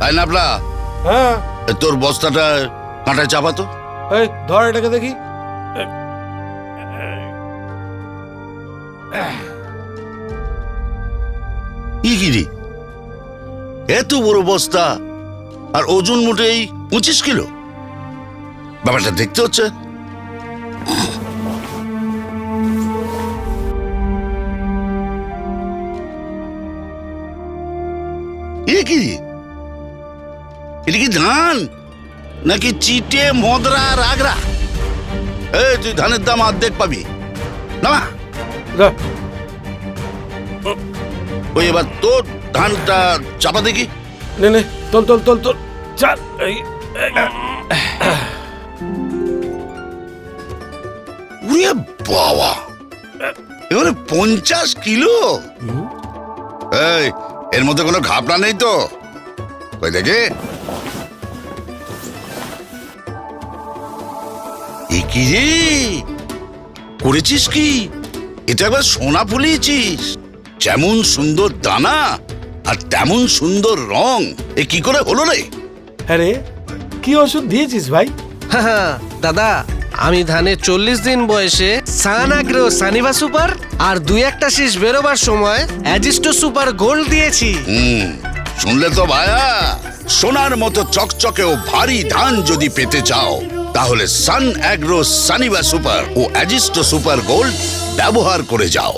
তাই না আপনা হ্যাঁ তোর বস্তাটা কাঁটায় চাপাতো এই ধর এটাকে দেখি। ই কি রে? এত বড় বস্তা আর ওজন মোটেই পঁচিশ কিলো। ব্যাপারটা দেখতে হচ্ছে। কি এটা কি ধান? নাকি চিটে মদরা আর আগরা এই তুই ধানের দাম অর্ধেক পাবি। না ওই এবার তোর ধানটা চাপা দেখি। নে নে তোল তোল তোল তোল। চাল উরে বাবা। এবারে পঞ্চাশ কিলো? এই এর মধ্যে কোনো ঘাপলা নেই তো? ওই দেখে? কি রে? করেছিস কি? এটা একবার সোনা ফুলিয়েছিস। যেমন সুন্দর দানা আর তেমন সুন্দর রং। এ কি করে হলো রে? হ্যাঁ রে কি ওষুধ দিয়েছিস ভাই? দাদা আমি ধানের চল্লিশ দিন বয়সে সানাগ্রো সানিভা সুপার আর দুই একটা শীষ বেরোবার সময় অ্যাজিস্টো সুপার গোল্ড দিয়েছি। হুম শুনলে তো ভায়া সোনার মতো চকচকে ও ভারী ধান যদি পেতে চাও তাহলে সান অ্যাগ্রো সানিবা সুপার ও অ্যাজিস্টো সুপার গোল্ড ব্যবহার করে যাও।